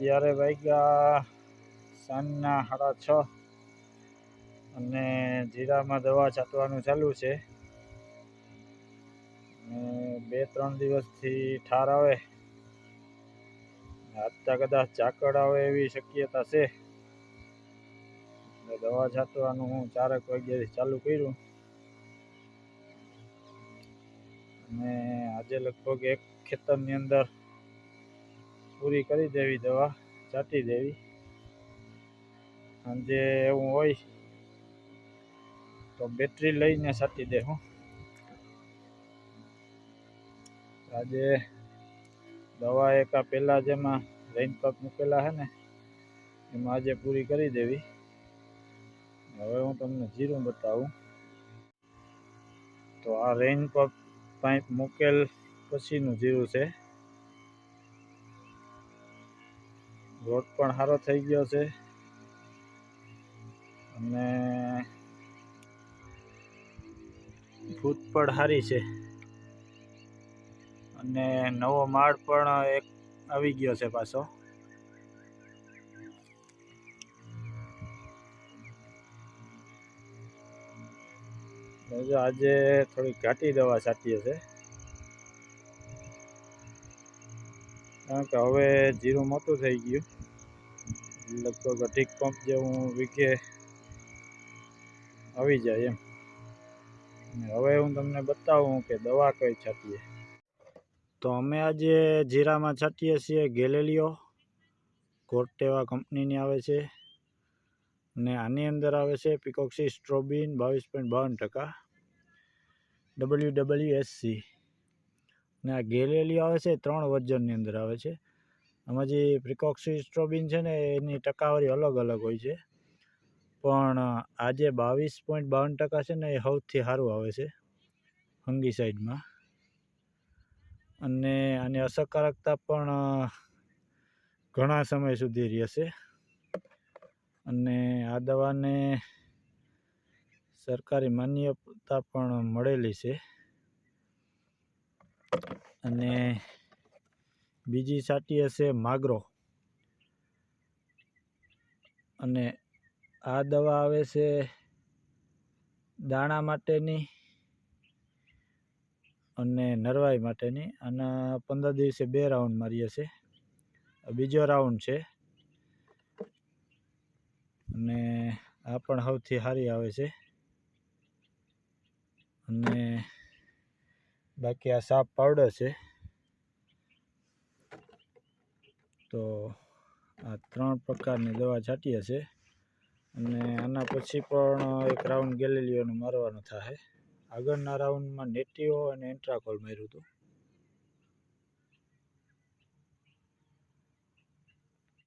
અત્યારે વાગ્યા સાંજના સાડા છ અને જીરામાં દવા છાંટવાનું ચાલુ છે. બે, ત્રણ દિવસથી ઠાર આવે. આજતા કદાચ ઝાકળ આવે એવી શક્યતા છે. એટલે દવા છાંટવાનું હું ચારેક વાગ્યાથી ચાલુ કર્યું. અને આજે લગભગ એક ખેતરની અંદર પૂરી કરી દેવી, દવા છાંટી દેવી. સાંજે એવું હોય તો બેટરી લઈને છાંટી દે હું. આજે દવા એક પહેલાં જેમાં પંપ મૂકેલા છે ને, એમાં આજે પૂરી કરી દેવી. હવે હું તમને જીરું બતાવું. તો આ પંપ પાઇપ મૂકેલ પછીનું જીરું છે. રોડ પણ સારો થઈ ગયો છે. અને ફૂટ પણ સારી છે. અને નવો માળ પણ એક આવી ગયો છે પાછો. આજે થોડી ઘાટી દવા છાંટીએ છે. કારણ કે હવે જીરું મોટું થઈ ગયું. લગભગ અઢીક પંપ જેવું વીઘે આવી જાય એમ. હવે હું તમને બતાવું કે દવા કઈ છાંટીએ. તો અમે આજે જીરામાં છાંટીએ છીએ ગેલેલિયો. કોર્ટેવા કંપનીની આવે છે. અને આની અંદર આવે છે પિકોક્સી સ્ટ્રોબિન બાવીસ પોઈન્ટ બાવન ટકા. ડબલ્યુ ડબલ્યુ એસસી અને આ ગેલેલિયો આવે છે, ત્રણ વજનની અંદર આવે છે. આમાં જે પ્રિકોક્સી સ્ટ્રોબિન છે ને, એની ટકાવારી અલગ અલગ હોય છે. પણ આજે બાવીસ પોઈન્ટ બાવન ટકા છે ને, એ સૌથી સારું આવે છે, હંગી સાઈડમાં. અને આની અસરકારકતા પણ ઘણા સમય સુધી રહેશે. અને આ દવાને સરકારી માન્યતા પણ મળેલી છે. અને બીજી છાંટી હશે માગરો. અને આ દવા આવે છે દાણા માટેની અને નરવાઈ માટેની. આના પંદર દિવસે બે રાઉન્ડ મારીએ છે. બીજો રાઉન્ડ છે. અને આ પણ સૌથી સારી આવે છે. અને બાકી આ સાપ પાવડર છે. તો આ ત્રણ પ્રકારની દવા છાંટીએ છે. અને આના પછી પણ એક રાઉન્ડ ગેલેલિયોનું મારવાનું થશે આગળના રાઉન્ડમાં નેટીઓ અને એન્ટ્રાકોલ માર્યું હતું.